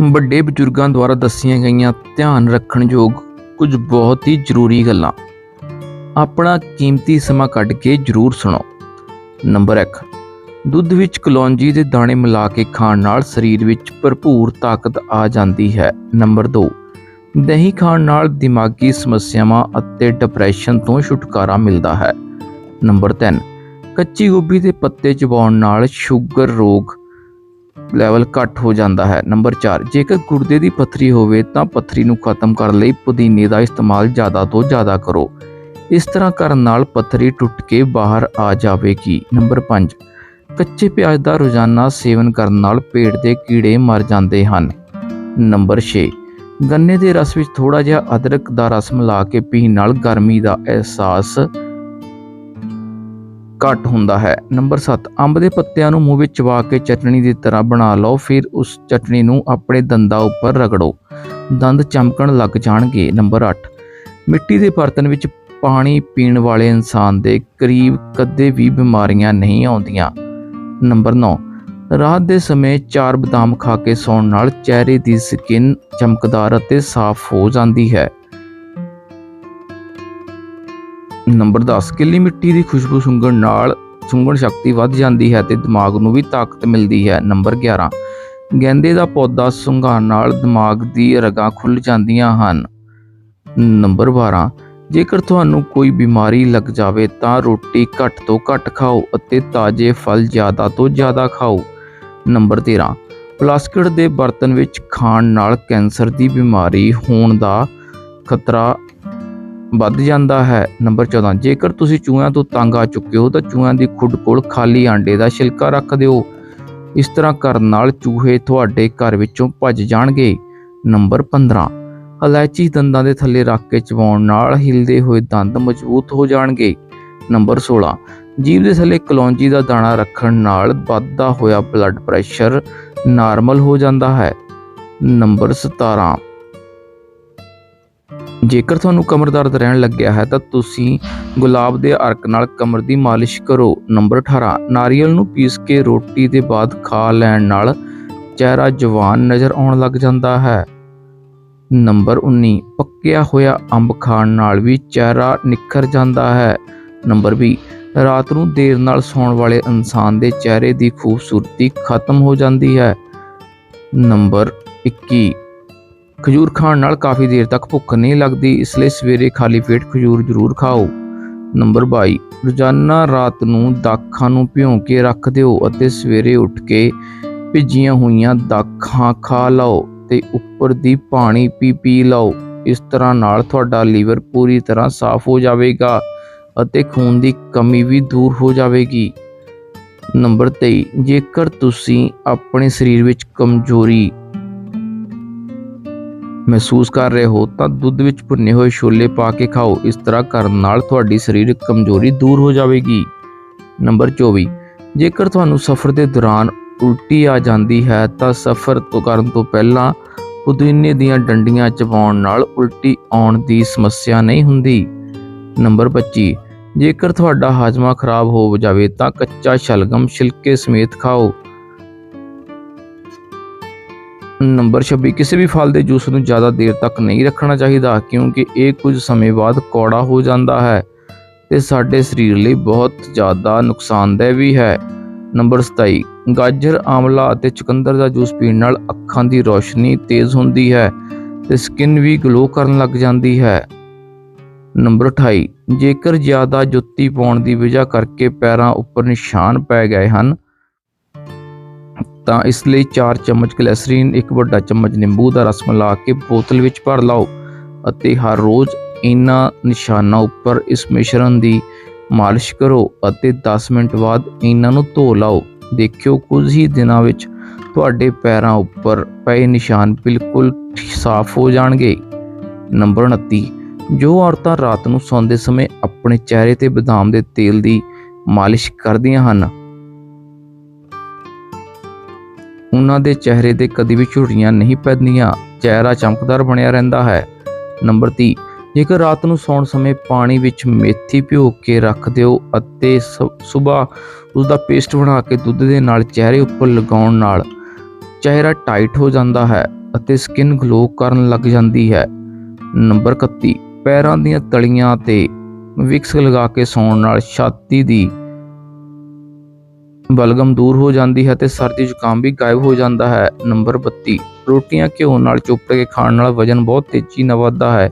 ਵੱਡੇ ਬਜ਼ੁਰਗਾਂ ਦੁਆਰਾ ਦੱਸੀਆਂ ਗਈਆਂ ਧਿਆਨ ਰੱਖਣਯੋਗ ਕੁਝ ਬਹੁਤ ਹੀ ਜ਼ਰੂਰੀ ਗੱਲਾਂ। ਆਪਣਾ ਕੀਮਤੀ ਸਮਾਂ ਕੱਢ ਕੇ ਜ਼ਰੂਰ ਸੁਣੋ। ਨੰਬਰ 1 ਦੁੱਧ ਵਿੱਚ ਕਲੌਂਜੀ ਦੇ ਦਾਣੇ ਮਿਲਾ ਕੇ ਖਾਣ ਨਾਲ ਸਰੀਰ ਵਿੱਚ ਭਰਪੂਰ ਤਾਕਤ ਆ ਜਾਂਦੀ ਹੈ। ਨੰਬਰ 2 ਦਹੀਂ ਖਾਣ ਨਾਲ ਦਿਮਾਗੀ ਸਮੱਸਿਆਵਾਂ ਅਤੇ ਡਿਪਰੈਸ਼ਨ ਤੋਂ ਛੁਟਕਾਰਾ ਮਿਲਦਾ ਹੈ। ਨੰਬਰ 3 ਕੱਚੀ ਗੋਭੀ ਦੇ ਪੱਤੇ ਚਬਾਉਣ ਨਾਲ ਸ਼ੂਗਰ ਰੋਗ ਲੈਵਲ ਘੱਟ ਹੋ ਜਾਂਦਾ ਹੈ। ਨੰਬਰ 4 ਜੇਕਰ ਗੁਰਦੇ ਦੀ ਪੱਥਰੀ ਹੋਵੇ ਤਾਂ ਪੱਥਰੀ ਨੂੰ ਖਤਮ ਕਰਨ ਲਈ ਪੁਦੀਨੇ ਦਾ ਇਸਤੇਮਾਲ ਜ਼ਿਆਦਾ ਤੋਂ ਜ਼ਿਆਦਾ ਕਰੋ। ਇਸ ਤਰ੍ਹਾਂ ਕਰਨ ਨਾਲ ਪੱਥਰੀ ਟੁੱਟ ਕੇ ਬਾਹਰ ਆ ਜਾਵੇਗੀ। ਨੰਬਰ 5 ਕੱਚੇ ਪਿਆਜ਼ ਦਾ ਰੋਜ਼ਾਨਾ ਸੇਵਨ ਕਰਨ ਨਾਲ ਪੇਟ ਦੇ ਕੀੜੇ ਮਰ ਜਾਂਦੇ ਹਨ। ਨੰਬਰ 6 ਗੰਨੇ ਦੇ ਰਸ ਵਿੱਚ ਥੋੜਾ ਜਿਹਾ ਅਦਰਕ ਦਾ ਰਸ ਮਿਲਾ ਕੇ ਪੀਣ ਨਾਲ ਗਰਮੀ ਦਾ ਅਹਿਸਾਸ ਘੱਟ ਹੁੰਦਾ ਹੈ। ਨੰਬਰ 7 ਅੰਬ ਦੇ ਪੱਤਿਆਂ ਨੂੰ ਮੂੰਹ ਵਿੱਚ ਚਬਾ ਕੇ ਚਟਣੀ ਦੀ ਤਰ੍ਹਾਂ ਬਣਾ ਲਓ, ਫਿਰ ਉਸ ਚਟਣੀ ਨੂੰ ਆਪਣੇ ਦੰਦਾਂ ਉੱਪਰ ਰਗੜੋ। ਦੰਦ ਚਮਕਣ ਲੱਗ ਜਾਣਗੇ। ਨੰਬਰ 8 ਮਿੱਟੀ ਦੇ ਬਰਤਨ ਵਿੱਚ ਪਾਣੀ ਪੀਣ ਵਾਲੇ ਇਨਸਾਨ ਦੇ ਕਰੀਬ ਕਦੇ ਵੀ ਬਿਮਾਰੀਆਂ ਨਹੀਂ ਆਉਂਦੀਆਂ। ਨੰਬਰ 9 ਰਾਤ ਦੇ ਸਮੇਂ ਚਾਰ ਬਦਾਮ ਖਾ ਕੇ ਸੌਣ ਨਾਲ ਚਿਹਰੇ ਦੀ ਸਕਿਨ ਚਮਕਦਾਰ ਅਤੇ ਸਾਫ਼ ਹੋ ਜਾਂਦੀ ਹੈ। ਨੰਬਰ 10 ਕਿੱਲੀ ਮਿੱਟੀ ਦੀ ਖੁਸ਼ਬੂ ਸੁੰਘਣ ਨਾਲ ਸੁੰਘਣ ਸ਼ਕਤੀ ਵੱਧ ਜਾਂਦੀ ਹੈ ਤੇ ਦਿਮਾਗ ਨੂੰ ਵੀ ਤਾਕਤ ਮਿਲਦੀ ਹੈ। ਨੰਬਰ 11 ਗੈਂਦੇ ਦਾ ਪੌਦਾ ਸੁੰਘਾਉਣ ਨਾਲ ਦਿਮਾਗ ਦੀ ਰਗਾਂ ਖੁੱਲ ਜਾਂਦੀਆਂ ਹਨ। ਨੰਬਰ 12 ਜੇਕਰ ਤੁਹਾਨੂੰ ਕੋਈ ਬਿਮਾਰੀ ਲੱਗ ਜਾਵੇ ਤਾਂ ਰੋਟੀ ਘੱਟ ਤੋਂ ਘੱਟ ਖਾਓ ਅਤੇ ਤਾਜ਼ੇ ਫਲ ਜ਼ਿਆਦਾ ਤੋਂ ਜ਼ਿਆਦਾ ਖਾਓ। ਨੰਬਰ 13 ਪਲਾਸਟਿਕ ਦੇ ਬਰਤਨ ਵਿੱਚ ਖਾਣ ਨਾਲ ਕੈਂਸਰ ਦੀ ਬਿਮਾਰੀ ਹੋਣ ਦਾ ਖਤਰਾ ਵੱਧ ਜਾਂਦਾ ਹੈ। ਨੰਬਰ 14 ਜੇਕਰ ਤੁਸੀਂ ਚੂਹਿਆਂ ਤੋਂ ਤੰਗ ਆ ਚੁੱਕੇ ਹੋ, ਤਾਂ ਚੂਹਿਆਂ ਦੀ ਖੁੱਡ ਕੋਲ ਖਾਲੀ ਆਂਡੇ ਦਾ ਛਿਲਕਾ ਰੱਖ ਦਿਓ। ਇਸ ਤਰ੍ਹਾਂ ਕਰਨ ਨਾਲ ਚੂਹੇ ਤੁਹਾਡੇ ਘਰ ਵਿੱਚੋਂ ਭੱਜ ਜਾਣਗੇ। ਨੰਬਰ 15 ਇਲਾਇਚੀ ਦੰਦਾਂ ਦੇ ਥੱਲੇ ਰੱਖ ਕੇ ਚਬਾਉਣ ਨਾਲ ਹਿਲਦੇ ਹੋਏ ਦੰਦ ਮਜ਼ਬੂਤ ਹੋ ਜਾਣਗੇ। ਨੰਬਰ 16 ਜੀਭ ਦੇ ਥੱਲੇ ਕਲੌਂਜੀ ਦਾ ਦਾਣਾ ਰੱਖਣ ਨਾਲ ਵੱਧਦਾ ਹੋਇਆ ਬਲੱਡ ਪ੍ਰੈਸ਼ਰ ਨਾਰਮਲ ਹੋ ਜਾਂਦਾ ਹੈ। ਨੰਬਰ 17 ਜੇਕਰ ਤੁਹਾਨੂੰ ਕਮਰ ਦਰਦ ਰਹਿਣ ਲੱਗਿਆ ਹੈ, ਤਾਂ ਤੁਸੀਂ ਗੁਲਾਬ ਦੇ ਅਰਕ ਨਾਲ ਕਮਰ ਦੀ ਮਾਲਿਸ਼ ਕਰੋ। ਨੰਬਰ 18 ਨਾਰੀਅਲ ਨੂੰ ਪੀਸ ਕੇ ਰੋਟੀ ਦੇ ਬਾਅਦ ਖਾ ਲੈਣ ਨਾਲ ਚਿਹਰਾ ਜਵਾਨ ਨਜ਼ਰ ਆਉਣ ਲੱਗ ਜਾਂਦਾ ਹੈ। ਨੰਬਰ 19 ਪੱਕਿਆ ਹੋਇਆ ਅੰਬ ਖਾਣ ਨਾਲ ਵੀ ਚਿਹਰਾ ਨਿਖਰ ਜਾਂਦਾ ਹੈ। ਨੰਬਰ 20 ਰਾਤ ਨੂੰ ਦੇਰ ਨਾਲ ਸੌਣ ਵਾਲੇ ਇਨਸਾਨ ਦੇ ਚਿਹਰੇ ਦੀ ਖੂਬਸੂਰਤੀ ਖਤਮ ਹੋ ਜਾਂਦੀ ਹੈ। ਨੰਬਰ 21 ਖਜੂਰ ਖਾਣ ਨਾਲ ਕਾਫੀ ਦੇਰ ਤੱਕ ਭੁੱਖ ਨਹੀਂ ਲੱਗਦੀ, ਇਸ ਲਈ ਸਵੇਰੇ ਖਾਲੀ ਪੇਟ ਖਜੂਰ ਜ਼ਰੂਰ ਖਾਓ। ਨੰਬਰ 22 ਰੋਜ਼ਾਨਾ ਰਾਤ ਨੂੰ ਦਾਖਾਂ ਨੂੰ ਭਿਉਂ ਕੇ ਰੱਖ ਦਿਓ ਅਤੇ ਸਵੇਰੇ ਉੱਠ ਕੇ ਭਿੱਜੀਆਂ ਹੋਈਆਂ ਦਾਖਾਂ ਖਾ ਲਓ ਤੇ ਉੱਪਰ ਦੀ ਪਾਣੀ ਪੀ ਪੀ ਲਓ। ਇਸ ਤਰ੍ਹਾਂ ਨਾਲ ਤੁਹਾਡਾ ਲੀਵਰ ਪੂਰੀ ਤਰ੍ਹਾਂ ਸਾਫ਼ ਹੋ ਜਾਵੇਗਾ ਅਤੇ ਖੂਨ ਦੀ ਕਮੀ ਵੀ ਦੂਰ ਹੋ ਜਾਵੇਗੀ। ਨੰਬਰ 23 ਜੇਕਰ ਤੁਸੀਂ ਆਪਣੇ ਸਰੀਰ ਵਿੱਚ ਕਮਜ਼ੋਰੀ ਮਹਿਸੂਸ ਕਰ ਰਹੇ ਹੋ, ਤਾਂ ਦੁੱਧ ਵਿੱਚ ਭੁੰਨੇ ਹੋਏ ਛੋਲੇ ਪਾ ਕੇ ਖਾਓ। ਇਸ ਤਰ੍ਹਾਂ ਕਰਨ ਨਾਲ ਤੁਹਾਡੀ ਸਰੀਰਕ ਕਮਜ਼ੋਰੀ ਦੂਰ ਹੋ ਜਾਵੇਗੀ। ਨੰਬਰ 24 ਜੇਕਰ ਤੁਹਾਨੂੰ ਸਫ਼ਰ ਦੇ ਦੌਰਾਨ ਉਲਟੀ ਆ ਜਾਂਦੀ ਹੈ, ਤਾਂ ਸਫ਼ਰ ਤੋਂ ਕਰਨ ਤੋਂ ਪਹਿਲਾਂ ਪੁਦੀਨੇ ਦੀਆਂ ਡੰਡੀਆਂ ਚਬਾਉਣ ਨਾਲ ਉਲਟੀ ਆਉਣ ਦੀ ਸਮੱਸਿਆ ਨਹੀਂ ਹੁੰਦੀ। ਨੰਬਰ 25 ਜੇਕਰ ਤੁਹਾਡਾ ਹਾਜ਼ਮਾ ਖਰਾਬ ਹੋ ਜਾਵੇ, ਤਾਂ ਕੱਚਾ ਸ਼ਲਗਮ ਛਿਲਕੇ ਸਮੇਤ ਖਾਓ। ਨੰਬਰ 26 ਕਿਸੇ ਵੀ ਫਲ ਦੇ ਜੂਸ ਨੂੰ ਜ਼ਿਆਦਾ ਦੇਰ ਤੱਕ ਨਹੀਂ ਰੱਖਣਾ ਚਾਹੀਦਾ ਕਿਉਂਕਿ ਇਹ ਕੁਝ ਸਮੇਂ ਬਾਅਦ ਕੌੜਾ ਹੋ ਜਾਂਦਾ ਹੈ ਤੇ ਸਾਡੇ ਸਰੀਰ ਲਈ ਬਹੁਤ ਜ਼ਿਆਦਾ ਨੁਕਸਾਨਦੇਹ ਵੀ ਹੈ। ਨੰਬਰ 27 ਗਾਜਰ ਆਮਲਾ ਅਤੇ ਚੁਕੰਦਰ ਦਾ ਜੂਸ ਪੀਣ ਨਾਲ ਅੱਖਾਂ ਦੀ ਰੋਸ਼ਨੀ ਤੇਜ਼ ਹੁੰਦੀ ਹੈ ਤੇ ਸਕਿਨ ਵੀ ਗਲੋ ਕਰਨ ਲੱਗ ਜਾਂਦੀ ਹੈ। ਨੰਬਰ 28 ਜੇਕਰ ਜ਼ਿਆਦਾ ਜੁੱਤੀ ਪਾਉਣ ਦੀ ਵਜ੍ਹਾ ਕਰਕੇ ਪੈਰਾਂ ਉੱਪਰ ਨਿਸ਼ਾਨ ਪੈ ਗਏ ਹਨ ਤਾਂ ਇਸ ਲਈ 4 ਚਮਚ ਗਲੈਸਰੀਨ, ਇੱਕ ਵੱਡਾ ਚਮਚ ਨਿੰਬੂ ਦਾ ਰਸ ਮਿਲਾ ਕੇ ਬੋਤਲ ਵਿੱਚ ਭਰ ਲਓ ਅਤੇ ਹਰ ਰੋਜ਼ ਇਹਨਾਂ ਨਿਸ਼ਾਨਾਂ ਉੱਪਰ ਇਸ ਮਿਸ਼ਰਣ ਦੀ ਮਾਲਿਸ਼ ਕਰੋ ਅਤੇ 10 ਮਿੰਟ ਬਾਅਦ ਇਹਨਾਂ ਨੂੰ ਧੋ ਲਓ। ਦੇਖਿਓ ਕੁਝ ਹੀ ਦਿਨਾਂ ਵਿੱਚ ਤੁਹਾਡੇ ਪੈਰਾਂ ਉੱਪਰ ਪਏ ਨਿਸ਼ਾਨ ਬਿਲਕੁਲ ਸਾਫ਼ ਹੋ ਜਾਣਗੇ। ਨੰਬਰ 29 ਜੋ ਔਰਤਾਂ ਰਾਤ ਨੂੰ ਸੌਂਦੇ ਸਮੇਂ ਆਪਣੇ ਚਿਹਰੇ ਤੇ ਬਦਾਮ ਦੇ ਤੇਲ ਦੀ ਮਾਲਿਸ਼ ਕਰਦੀਆਂ ਹਨ ਉਹਨਾਂ ਦੇ ਚਿਹਰੇ ਤੇ ਕਦੀ ਵੀ ਝੁਰੜੀਆਂ ਨਹੀਂ ਪੈਂਦੀਆਂ। ਚਿਹਰਾ ਚਮਕਦਾਰ ਬਣਿਆ ਰਹਿੰਦਾ ਹੈ। ਨੰਬਰ 30 ਜੇਕਰ ਰਾਤ ਨੂੰ ਸੌਣ ਸਮੇਂ ਪਾਣੀ ਵਿੱਚ ਮੇਥੀ ਭਿਓ ਕੇ ਰੱਖ ਦਿਓ ਅਤੇ ਸਵੇਰ ਉਸ ਦਾ ਪੇਸਟ ਬਣਾ ਕੇ ਦੁੱਧ ਦੇ ਨਾਲ ਚਿਹਰੇ ਉੱਪਰ ਲਗਾਉਣ ਨਾਲ ਚਿਹਰਾ ਟਾਈਟ ਹੋ ਜਾਂਦਾ ਹੈ ਅਤੇ ਸਕਿਨ ਗਲੋ ਕਰਨ ਲੱਗ ਜਾਂਦੀ ਹੈ। ਨੰਬਰ 31 ਪੈਰਾਂ ਦੀਆਂ ਤਲੀਆਂ ਤੇ ਵਿਕਸ ਲਗਾ ਕੇ ਸੌਣ ਨਾਲ ਛਾਤੀ ਦੀ ਬਲਗਮ ਦੂਰ ਹੋ ਜਾਂਦੀ ਹੈ ਤੇ ਸਰਦੀ ਜ਼ੁਕਾਮ ਵੀ ਗਾਇਬ ਹੋ ਜਾਂਦਾ ਹੈ। ਨੰਬਰ 32 ਰੋਟੀਆਂ ਘਿਓ ਨਾਲ ਚੁੱਪ ਕੇ ਖਾਣ ਨਾਲ ਵਜਨ ਬਹੁਤ ਤੇਜ਼ੀ ਨਾਲ ਵੱਧਦਾ ਹੈ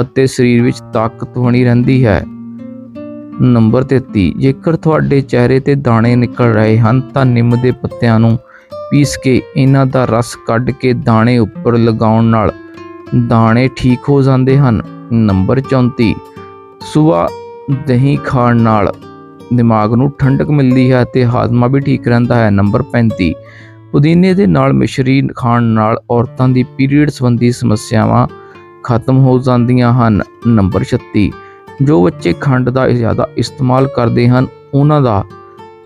ਅਤੇ ਸਰੀਰ ਵਿੱਚ ਤਾਕਤ ਬਣੀ ਰਹਿੰਦੀ ਹੈ। ਨੰਬਰ 33 ਜੇਕਰ ਤੁਹਾਡੇ ਚਿਹਰੇ ਤੇ ਦਾਣੇ ਨਿਕਲ ਰਹੇ ਹਨ, ਤਾਂ ਨਿੰਮ ਦੇ ਪੱਤਿਆਂ ਨੂੰ ਪੀਸ ਕੇ ਇਹਨਾਂ ਦਾ ਰਸ ਕੱਢ ਕੇ ਦਾਣੇ ਉੱਪਰ ਲਗਾਉਣ ਨਾਲ ਦਾਣੇ ਠੀਕ ਹੋ ਜਾਂਦੇ ਹਨ। ਨੰਬਰ 34 ਸਵੇਰ ਦਹੀਂ ਖਾਣ ਨਾਲ ਦਿਮਾਗ ਨੂੰ ਠੰਡਕ ਮਿਲਦੀ ਹੈ ਅਤੇ ਹਾਜ਼ਮਾ ਵੀ ਠੀਕ ਰਹਿੰਦਾ ਹੈ। ਨੰਬਰ 35 ਪੁਦੀਨੇ ਦੇ ਨਾਲ ਮਿਸ਼ਰੀ ਖਾਣ ਨਾਲ ਔਰਤਾਂ ਦੀ ਪੀਰੀਅਡ ਸੰਬੰਧੀ ਸਮੱਸਿਆਵਾਂ ਖਤਮ ਹੋ ਜਾਂਦੀਆਂ ਹਨ। ਨੰਬਰ 36 ਜੋ ਬੱਚੇ ਖੰਡ ਦਾ ਜ਼ਿਆਦਾ ਇਸਤੇਮਾਲ ਕਰਦੇ ਹਨ, ਉਹਨਾਂ ਦਾ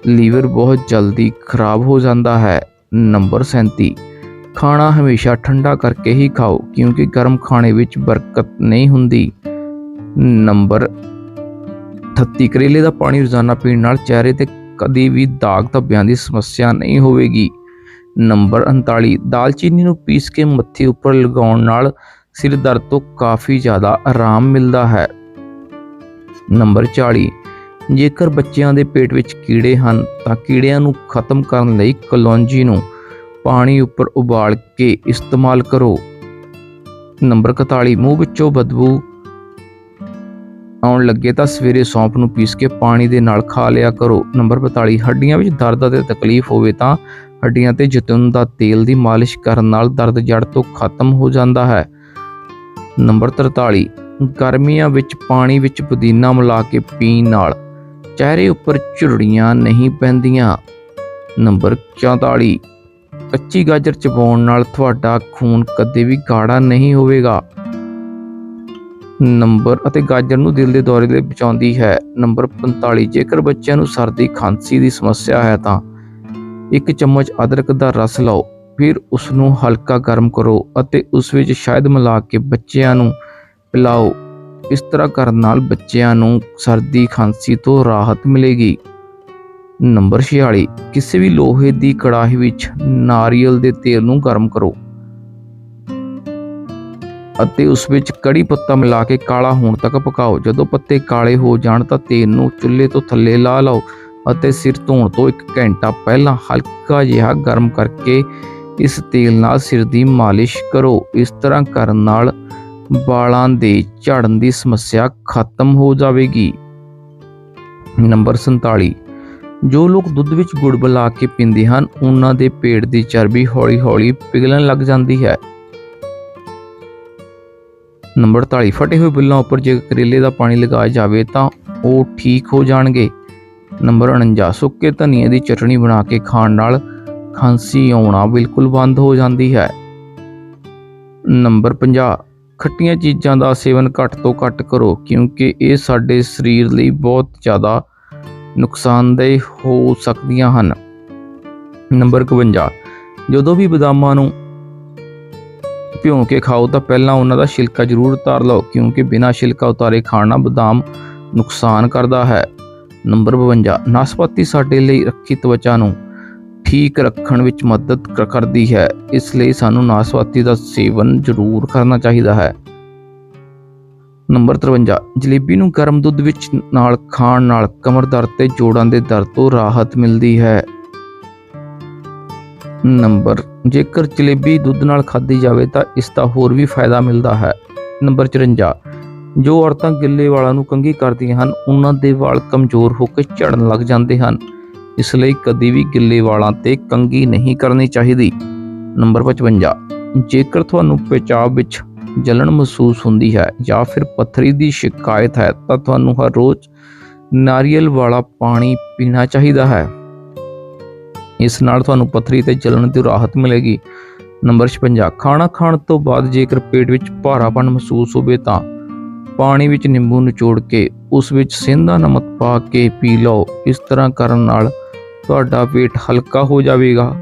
ਲੀਵਰ ਬਹੁਤ ਜਲਦੀ ਖਰਾਬ ਹੋ ਜਾਂਦਾ ਹੈ। ਨੰਬਰ 37 ਖਾਣਾ ਹਮੇਸ਼ਾ ਠੰਡਾ ਕਰਕੇ ਹੀ ਖਾਓ, ਕਿਉਂਕਿ ਗਰਮ ਖਾਣੇ ਵਿੱਚ ਬਰਕਤ ਨਹੀਂ ਹੁੰਦੀ। ਨੰਬਰ 38 ਕਰੇਲੇ ਦਾ ਪਾਣੀ ਰੋਜ਼ਾਨਾ ਪੀਣ ਨਾਲ ਚਿਹਰੇ ਤੇ ਕਦੇ ਵੀ ਦਾਗ ਧੱਬਿਆਂ ਦੀ ਸਮੱਸਿਆ ਨਹੀਂ ਹੋਵੇਗੀ। ਨੰਬਰ 39 ਦਾਲਚੀਨੀ ਨੂੰ ਪੀਸ ਕੇ ਮੱਥੇ ਉੱਪਰ ਲਗਾਉਣ ਨਾਲ ਸਿਰ ਦਰਦ ਤੋਂ ਕਾਫੀ ਜ਼ਿਆਦਾ ਆਰਾਮ ਮਿਲਦਾ ਹੈ। ਨੰਬਰ 40 ਜੇਕਰ ਬੱਚਿਆਂ ਦੇ ਪੇਟ ਵਿੱਚ ਕੀੜੇ ਹਨ ਤਾਂ ਕੀੜਿਆਂ ਨੂੰ ਖਤਮ ਕਰਨ ਲਈ ਕਲੌਂਜੀ ਨੂੰ ਪਾਣੀ ਉੱਪਰ ਉਬਾਲ ਕੇ ਇਸਤੇਮਾਲ ਕਰੋ। ਨੰਬਰ 41 ਮੂੰਹ ਵਿੱਚੋਂ ਬਦਬੂ ਲੱਗੇ ਤਾਂ ਸਵੇਰੇ ਸੌਂਫ ਨੂੰ ਪੀਸ ਕੇ ਪਾਣੀ ਦੇ ਨਾਲ ਖਾ ਲਿਆ ਕਰੋ। ਨੰਬਰ 42 ਹੱਡੀਆਂ ਵਿੱਚ ਦਰਦ ਅਤੇ ਤਕਲੀਫ ਹੋਵੇ ਤਾਂ ਹੱਡੀਆਂ ਤੇ ਜੈਤੂਨ ਦਾ ਤੇਲ ਦੀ ਮਾਲਿਸ਼ ਕਰਨ ਨਾਲ ਦਰਦ ਜੜ ਤੋਂ ਖਤਮ ਹੋ ਜਾਂਦਾ ਹੈ। ਨੰਬਰ 43 ਗਰਮੀਆਂ ਵਿੱਚ ਪਾਣੀ ਵਿੱਚ ਪੁਦੀਨਾ ਮਿਲਾ ਕੇ ਪੀਣ ਨਾਲ ਚਿਹਰੇ ਉੱਪਰ ਝੁਰੜੀਆਂ ਨਹੀਂ ਪੈਂਦੀਆਂ। ਨੰਬਰ 44 ਕੱਚੀ ਗਾਜਰ ਚਬਾਉਣ ਨਾਲ ਤੁਹਾਡਾ ਖੂਨ ਕਦੇ ਵੀ ਗਾੜਾ ਨਹੀਂ ਹੋਵੇਗਾ। ਨੰਬਰ ਅਤੇ ਗਾਜਰ ਨੂੰ ਦਿਲ ਦੇ ਦੌਰੇ ਲਈ ਬਚਾਉਂਦੀ ਹੈ। ਨੰਬਰ 45 ਜੇਕਰ ਬੱਚਿਆਂ ਨੂੰ ਸਰਦੀ, ਖਾਂਸੀ ਦੀ ਸਮੱਸਿਆ ਹੈ ਤਾਂ ਇੱਕ ਚਮਚ ਅਦਰਕ ਦਾ ਰਸ ਲਾਓ। ਫਿਰ ਉਸ ਨੂੰ ਹਲਕਾ ਗਰਮ ਕਰੋ ਅਤੇ ਉਸ ਵਿੱਚ ਸ਼ਾਇਦ ਮਿਲਾ ਕੇ ਬੱਚਿਆਂ ਨੂੰ ਪਿਲਾਓ। ਇਸ ਤਰ੍ਹਾਂ ਕਰਨ ਨਾਲ ਬੱਚਿਆਂ ਨੂੰ ਸਰਦੀ, ਖਾਂਸੀ ਤੋਂ ਰਾਹਤ ਮਿਲੇਗੀ। ਨੰਬਰ 46 ਕਿਸੇ ਵੀ ਲੋਹੇ ਦੀ ਕੜਾਹੀ ਵਿੱਚ ਨਾਰੀਅਲ ਦੇ ਤੇਲ ਨੂੰ ਗਰਮ ਕਰੋ। ਅਤੇ ਉਸ ਵਿੱਚ ਕੜੀ ਪੱਤਾ ਮਿਲਾ ਕੇ ਕਾਲਾ ਹੋਣ ਤੱਕ ਪਕਾਓ। ਜਦੋਂ ਪੱਤੇ ਕਾਲੇ ਹੋ ਜਾਣ ਤਾਂ ਤੇਲ ਨੂੰ ਚੁੱਲ੍ਹੇ ਤੋਂ ਥੱਲੇ ਲਾ ਲਓ ਅਤੇ ਸਿਰ ਧੋਣ ਤੋਂ 1 ਘੰਟਾ ਪਹਿਲਾਂ ਹਲਕਾ ਜਿਹਾ ਗਰਮ ਕਰਕੇ ਇਸ ਤੇਲ ਨਾਲ ਸਿਰ ਦੀ ਮਾਲਿਸ਼ ਕਰੋ। ਇਸ ਤਰ੍ਹਾਂ ਕਰਨ ਨਾਲ ਵਾਲਾਂ ਦੇ ਝੜਨ ਦੀ ਸਮੱਸਿਆ ਖਤਮ ਹੋ ਜਾਵੇਗੀ। ਨੰਬਰ 47 ਜੋ ਲੋਕ ਦੁੱਧ ਵਿੱਚ ਗੁੜ ਮਿਲਾ ਕੇ ਪੀਂਦੇ ਹਨ, ਉਹਨਾਂ ਦੇ ਪੇਟ ਦੀ ਚਰਬੀ ਹੌਲੀ-ਹੌਲੀ ਪਿਘਲਣ ਲੱਗ ਜਾਂਦੀ ਹੈ। ਨੰਬਰ 43 ਫਟੇ ਹੋਏ ਬੁੱਲਾਂ ਉੱਪਰ ਜੇ ਕਰੇਲੇ ਦਾ ਪਾਣੀ ਲਗਾਇਆ ਜਾਵੇ ਤਾਂ ਉਹ ਠੀਕ ਹੋ ਜਾਣਗੇ। ਨੰਬਰ 49 ਸੁੱਕੇ ਧਨੀਏ ਦੀ ਚਟਣੀ ਬਣਾ ਕੇ ਖਾਣ ਨਾਲ ਖਾਂਸੀ ਆਉਣਾ ਬਿਲਕੁਲ ਬੰਦ ਹੋ ਜਾਂਦੀ ਹੈ। ਨੰਬਰ 50 ਖੱਟੀਆਂ ਚੀਜ਼ਾਂ ਦਾ ਸੇਵਨ ਘੱਟ ਤੋਂ ਘੱਟ ਕਰੋ ਕਿਉਂਕਿ ਇਹ ਸਾਡੇ ਸਰੀਰ ਲਈ ਬਹੁਤ ਜ਼ਿਆਦਾ ਨੁਕਸਾਨਦੇਹ ਹੋ ਸਕਦੀਆਂ ਹਨ। ਨੰਬਰ 51 ਜਦੋਂ ਵੀ ਬਦਾਮਾਂ ਨੂੰ ਭਿਉਂ ਕੇ ਖਾਓ ਤਾਂ ਪਹਿਲਾਂ ਉਹਨਾਂ ਦਾ ਛਿਲਕਾ ਜ਼ਰੂਰ ਉਤਾਰ ਲਓ, ਕਿਉਂਕਿ ਬਿਨਾਂ ਛਿਲਕਾ ਉਤਾਰੇ ਖਾਣਾ ਬਦਾਮ ਨੁਕਸਾਨ ਕਰਦਾ ਹੈ। ਨੰਬਰ 52 ਨਾਸਪਾਤੀ ਸਾਡੇ ਲਈ ਰੱਖੀ ਤਵਚਾ ਨੂੰ ਠੀਕ ਰੱਖਣ ਵਿੱਚ ਮਦਦ ਕਰਦੀ ਹੈ, ਇਸ ਲਈ ਸਾਨੂੰ ਨਾਸਪਾਤੀ ਦਾ ਸੇਵਨ ਜ਼ਰੂਰ ਕਰਨਾ ਚਾਹੀਦਾ ਹੈ। ਨੰਬਰ 53 ਜਲੇਬੀ ਨੂੰ ਗਰਮ ਦੁੱਧ ਵਿੱਚ ਨਾਲ ਖਾਣ ਨਾਲ ਕਮਰ ਦਰਦ ਤੇ ਜੋੜਾਂ ਦੇ ਦਰਦ ਤੋਂ ਰਾਹਤ ਮਿਲਦੀ ਹੈ। ਨੰਬਰ ਜੇਕਰ ਜਲੇਬੀ ਦੁੱਧ ਨਾਲ ਖਾਧੀ ਜਾਵੇ ਤਾਂ ਇਸ ਦਾ ਹੋਰ ਵੀ ਫਾਇਦਾ ਮਿਲਦਾ ਹੈ। ਨੰਬਰ 54 ਜੋ ਔਰਤਾਂ ਗਿੱਲੇ ਵਾਲਾਂ ਨੂੰ ਕੰਘੀ ਕਰਦੀਆਂ ਹਨ, ਉਹਨਾਂ ਦੇ ਵਾਲ ਕਮਜ਼ੋਰ ਹੋ ਕੇ ਝੜਨ ਲੱਗ ਜਾਂਦੇ ਹਨ। ਇਸ ਲਈ ਕਦੀ ਵੀ ਗਿੱਲੇ ਵਾਲਾਂ ਤੇ ਕੰਘੀ ਨਹੀਂ ਕਰਨੀ ਚਾਹੀਦੀ। ਨੰਬਰ 55 ਜੇਕਰ ਤੁਹਾਨੂੰ ਪੇਚਾਬ ਵਿੱਚ ਜਲਣ ਮਹਿਸੂਸ ਹੁੰਦੀ ਹੈ ਜਾਂ ਫਿਰ ਪੱਥਰੀ ਦੀ ਸ਼ਿਕਾਇਤ ਹੈ ਤਾਂ ਤੁਹਾਨੂੰ ਹਰ ਰੋਜ਼ ਨਾਰੀਅਲ ਵਾਲਾ ਪਾਣੀ ਪੀਣਾ ਚਾਹੀਦਾ ਹੈ। ਇਸ ਨਾਲ ਤੁਹਾਨੂੰ ਪੱਥਰੀ ਤੇ ਜਲਨ ਤੋਂ ਰਾਹਤ ਮਿਲੇਗੀ। ਨੰਬਰ 56 ਖਾਣਾ ਖਾਣ ਤੋਂ ਬਾਅਦ ਜੇਕਰ ਪੇਟ ਵਿੱਚ ਭਾਰਾਪਣ ਮਹਿਸੂਸ ਹੋਵੇ ਤਾਂ ਪਾਣੀ ਵਿੱਚ ਨਿੰਬੂ ਨਿਚੋੜ ਕੇ ਉਸ ਵਿੱਚ ਸਿੰਧਾ ਨਮਕ ਪਾ ਕੇ ਪੀ ਲਓ। ਇਸ ਤਰ੍ਹਾਂ ਕਰਨ ਨਾਲ ਤੁਹਾਡਾ ਪੇਟ ਹਲਕਾ ਹੋ ਜਾਵੇਗਾ।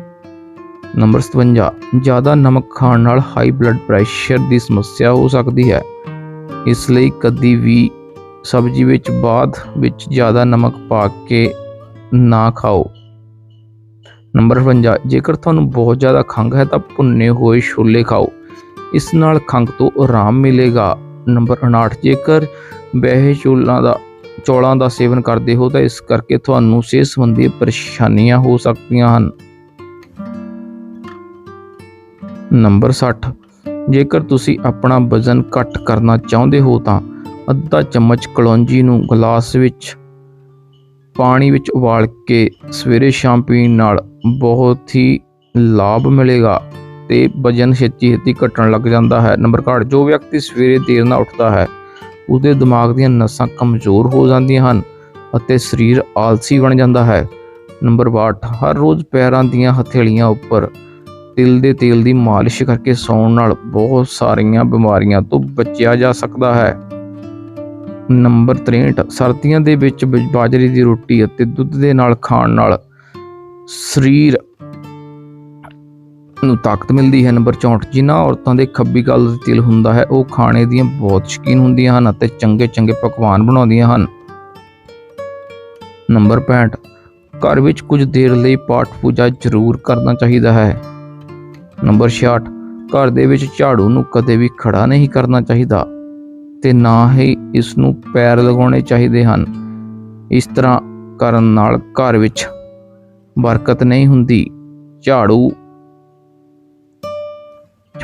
ਨੰਬਰ 57 ਜ਼ਿਆਦਾ ਨਮਕ ਖਾਣ ਨਾਲ ਹਾਈ ਬਲੱਡ ਪ੍ਰੈਸ਼ਰ ਦੀ ਸਮੱਸਿਆ ਹੋ ਸਕਦੀ ਹੈ। ਇਸ ਲਈ ਕਦੀ ਵੀ ਸਬਜ਼ੀ ਵਿੱਚ ਬਾਅਦ ਵਿੱਚ ਜ਼ਿਆਦਾ ਨਮਕ ਪਾ ਕੇ ਨਾ ਖਾਓ। ਨੰਬਰ 55 ਜੇਕਰ ਤੁਹਾਨੂੰ ਬਹੁਤ ਜ਼ਿਆਦਾ ਖੰਘ ਹੈ ਤਾਂ ਭੁੰਨੇ ਹੋਏ ਛੋਲੇ ਖਾਓ। ਇਸ ਨਾਲ ਖੰਘ ਤੋਂ ਆਰਾਮ ਮਿਲੇਗਾ। ਨੰਬਰ 59 ਜੇਕਰ ਬਹਿ ਛੋਲਾਂ ਦਾ, ਚੌਲਾਂ ਦਾ ਸੇਵਨ ਕਰਦੇ ਹੋ ਤਾਂ ਇਸ ਕਰਕੇ ਤੁਹਾਨੂੰ ਸਿਹਤ ਸੰਬੰਧੀ ਪਰੇਸ਼ਾਨੀਆਂ ਹੋ ਸਕਦੀਆਂ ਹਨ। ਨੰਬਰ 60 ਜੇਕਰ ਤੁਸੀਂ ਆਪਣਾ ਵਜ਼ਨ ਘੱਟ ਕਰਨਾ ਚਾਹੁੰਦੇ ਹੋ ਤਾਂ ਅੱਧਾ ਚਮਚ ਕਲੌਂਜੀ ਨੂੰ ਗਲਾਸ ਵਿੱਚ, ਪਾਣੀ ਵਿੱਚ ਉਬਾਲ ਕੇ ਸਵੇਰੇ ਸ਼ਾਮ ਪੀਣ ਨਾਲ ਬਹੁਤ ਹੀ ਲਾਭ ਮਿਲੇਗਾ ਤੇ ਵਜਨ ਛੇਤੀ ਛੇਤੀ ਘਟਣ ਲੱਗ ਜਾਂਦਾ ਹੈ। ਨੰਬਰ 61 ਜੋ ਵਿਅਕਤੀ ਸਵੇਰੇ ਦੇਰ ਨਾਲ ਉੱਠਦਾ ਹੈ, ਉਹਦੇ ਦਿਮਾਗ ਦੀਆਂ ਨਸਾਂ ਕਮਜ਼ੋਰ ਹੋ ਜਾਂਦੀਆਂ ਹਨ ਅਤੇ ਸਰੀਰ ਆਲਸੀ ਬਣ ਜਾਂਦਾ ਹੈ। ਨੰਬਰ 62 ਹਰ ਰੋਜ਼ ਪੈਰਾਂ ਦੀਆਂ ਹਥੇਲੀਆਂ ਉੱਪਰ ਤਿਲ ਦੇ ਤੇਲ ਦੀ ਮਾਲਿਸ਼ ਕਰਕੇ ਸੌਣ ਨਾਲ ਬਹੁਤ ਸਾਰੀਆਂ ਬਿਮਾਰੀਆਂ ਤੋਂ ਬਚਿਆ ਜਾ ਸਕਦਾ ਹੈ। ਨੰਬਰ 63 ਸਰਦੀਆਂ ਦੇ ਵਿੱਚ ਬ- ਬਾਜਰੇ ਦੀ ਰੋਟੀ ਅਤੇ ਦੁੱਧ ਦੇ ਨਾਲ ਖਾਣ ਨਾਲ ਸਰੀਰ ਨੂੰ ਤਾਕਤ ਮਿਲਦੀ ਹੈ, ਨੰਬਰ 64 ਜਿਨ੍ਹਾਂ ਔਰਤਾਂ ਦੇ ਖੱਬੀ ਗੱਲ ਤੇ ਤਿਲ ਹੁੰਦਾ ਹੈ, ਉਹ ਖਾਣੇ ਦੀਆਂ ਬਹੁਤ ਸ਼ੌਕੀਨ ਹੁੰਦੀਆਂ ਹਨ ਅਤੇ ਚੰਗੇ ਚੰਗੇ ਪਕਵਾਨ ਬਣਾਉਂਦੀਆਂ ਹਨ। ਨੰਬਰ 65 ਘਰ ਵਿੱਚ ਕੁਝ ਦੇਰ ਲਈ ਪਾਠ ਪੂਜਾ ਜ਼ਰੂਰ ਕਰਨਾ ਚਾਹੀਦਾ ਹੈ। ਨੰਬਰ 66 ਘਰ ਦੇ ਵਿੱਚ ਝਾੜੂ ਨੂੰ ਕਦੇ ਵੀ ਖੜਾ ਨਹੀਂ ਕਰਨਾ ਚਾਹੀਦਾ ਤੇ ਨਾ ਹੀ ਇਸ ਨੂੰ ਪੈਰ ਲਗਾਉਣੇ ਚਾਹੀਦੇ ਹਨ। ਇਸ ਤਰ੍ਹਾਂ ਕਰਨ ਨਾਲ ਘਰ ਵਿੱਚ ਬਰਕਤ ਨਹੀਂ ਹੁੰਦੀ। ਝਾੜੂ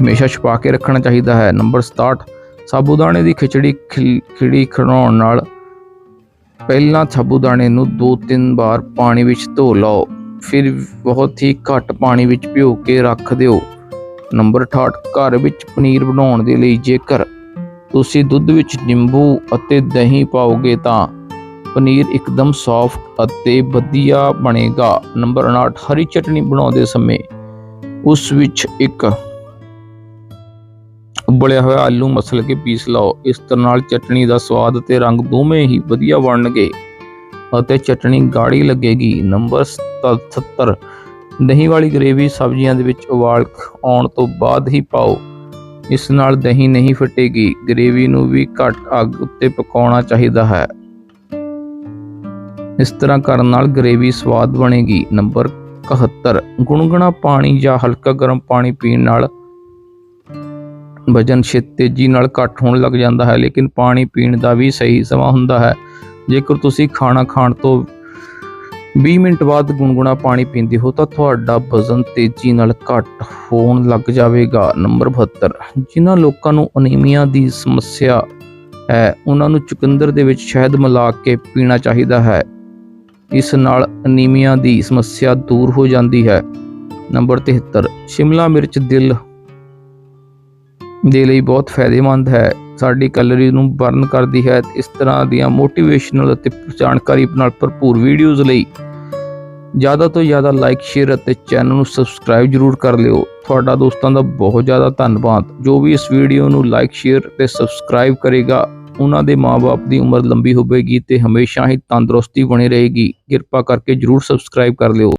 ਹਮੇਸ਼ਾ ਛੁਪਾ ਕੇ ਰੱਖਣਾ ਚਾਹੀਦਾ ਹੈ। ਨੰਬਰ 67 ਸਾਬੂਦਾਣੇ ਦੀ ਖਿਚੜੀ ਖਿਲ- ਖਿੜੀ ਖਣਾਉਣ ਨਾਲ ਪਹਿਲਾਂ ਸਾਬੂਦਾਣੇ ਨੂੰ 2-3 ਵਾਰ ਪਾਣੀ ਵਿੱਚ ਧੋ ਲਓ। ਫਿਰ ਬਹੁਤ ਹੀ ਘੱਟ ਪਾਣੀ ਵਿੱਚ ਭਿਓ ਕੇ ਰੱਖ ਦਿਓ। ਨੰਬਰ 68 ਘਰ ਵਿੱਚ ਪਨੀਰ ਬਣਾਉਣ ਦੇ ਲਈ ਜੇਕਰ ਤੁਸੀਂ ਦੁੱਧ ਵਿੱਚ ਨਿੰਬੂ ਅਤੇ ਦਹੀਂ ਪਾਓਗੇ ਤਾਂ ਪਨੀਰ ਇੱਕਦਮ ਸੌਫਟ ਅਤੇ ਵਧੀਆ ਬਣੇਗਾ। ਨੰਬਰ 59 ਹਰੀ ਚਟਣੀ ਬਣਾਉਂਦੇ ਸਮੇਂ ਉਸ ਵਿੱਚ ਇੱਕ ਉਬਲਿਆ ਹੋਇਆ ਆਲੂ ਮਸਲ ਕੇ ਪੀਸ ਲਓ। ਇਸ ਤਰ੍ਹਾਂ ਨਾਲ ਚਟਣੀ ਦਾ ਸਵਾਦ ਅਤੇ ਰੰਗ ਦੋਵੇਂ ਹੀ ਵਧੀਆ ਬਣਨਗੇ ਅਤੇ ਚਟਣੀ ਗਾੜੀ ਲੱਗੇਗੀ। ਨੰਬਰ 77 ਦਹੀਂ ਵਾਲੀ ਗ੍ਰੇਵੀ ਸਬਜ਼ੀਆਂ ਦੇ ਵਿੱਚ ਉਬਾਲ ਆਉਣ ਤੋਂ ਬਾਅਦ ਹੀ ਪਾਓ। ਇਸ ਨਾਲ ਦਹੀਂ ਨਹੀਂ ਫਟੇਗੀ। ਗ੍ਰੇਵੀ ਨੂੰ ਵੀ ਘੱਟ ਅੱਗ ਉੱਤੇ ਪਕਾਉਣਾ ਚਾਹੀਦਾ ਹੈ। ਇਸ ਤਰ੍ਹਾਂ ਕਰਨ ਨਾਲ ਗਰੇਵੀ ਸਵਾਦ ਬਣੇਗੀ। ਨੰਬਰ 71 ਗੁਣਗੁਣਾ ਪਾਣੀ ਜਾਂ ਹਲਕਾ ਗਰਮ ਪਾਣੀ ਪੀਣ ਨਾਲ ਵਜਨ ਛੇ ਤੇਜ਼ੀ ਨਾਲ ਘੱਟ ਹੋਣ ਲੱਗ ਜਾਂਦਾ ਹੈ, ਲੇਕਿਨ ਪਾਣੀ ਪੀਣ ਦਾ ਵੀ ਸਹੀ ਸਮਾਂ ਹੁੰਦਾ ਹੈ। ਜੇਕਰ ਤੁਸੀਂ ਖਾਣਾ ਖਾਣ ਤੋਂ 20 ਮਿੰਟ ਬਾਅਦ ਗੁਨਗੁਣਾ ਪਾਣੀ ਪੀਂਦੇ ਹੋ, ਤਾਂ ਤੁਹਾਡਾ ਵਜ਼ਨ ਤੇਜ਼ੀ ਨਾਲ ਘੱਟ ਹੋਣ ਲੱਗ ਜਾਵੇਗਾ। ਨੰਬਰ 72 ਜਿਨ੍ਹਾਂ ਲੋਕਾਂ ਨੂੰ ਅਨੀਮੀਆ ਦੀ ਸਮੱਸਿਆ ਹੈ, ਉਹਨਾਂ ਨੂੰ ਚੁਕੰਦਰ ਦੇ ਵਿੱਚ ਸ਼ਹਿਦ ਮਿਲਾ ਕੇ ਪੀਣਾ ਚਾਹੀਦਾ ਹੈ। ਇਸ ਨਾਲ ਅਨੀਮੀਆ ਦੀ ਸਮੱਸਿਆ ਦੂਰ ਹੋ ਜਾਂਦੀ ਹੈ। ਨੰਬਰ 73 ਸ਼ਿਮਲਾ ਮਿਰਚ ਦਿਲ ਦੇ ਲਈ ਬਹੁਤ ਫਾਇਦੇਮੰਦ ਹੈ। ਸਾਡੀ ਕੈਲਰੀ ਨੂੰ ਬਰਨ ਕਰਦੀ ਹੈ ਇਸ ਤਰ੍ਹਾਂ ਦੀਆਂ ਮੋਟੀਵੇਸ਼ਨਲ ਅਤੇ ਜਾਣਕਾਰੀ ਨਾਲ ਭਰਪੂਰ ਵੀਡੀਓਜ਼ ਲਈ। ਜ਼ਿਆਦਾ ਤੋਂ ਜ਼ਿਆਦਾ ਲਾਈਕ, ਸ਼ੇਅਰ ਅਤੇ ਚੈਨਲ ਨੂੰ ਸਬਸਕ੍ਰਾਈਬ ਜਰੂਰ ਕਰ ਲਿਓ। ਤੁਹਾਡਾ ਦੋਸਤਾਂ ਦਾ ਬਹੁਤ ਜ਼ਿਆਦਾ ਧੰਨਵਾਦ। ਜੋ ਵੀ ਇਸ ਵੀਡੀਓ ਨੂੰ ਲਾਈਕ, ਸ਼ੇਅਰ ਤੇ ਸਬਸਕ੍ਰਾਈਬ ਕਰੇਗਾ ਉਹਨਾਂ ਦੇ ਮਾਪੇ ਦੀ ਉਮਰ ਲੰਬੀ ਹੋਵੇਗੀ ਤੇ ਹਮੇਸ਼ਾ ਹੀ ਤੰਦਰੁਸਤੀ ਬਣੀ ਰਹੇਗੀ। ਕਿਰਪਾ ਕਰਕੇ ਜਰੂਰ ਸਬਸਕ੍ਰਾਈਬ ਕਰ ਲਿਓ।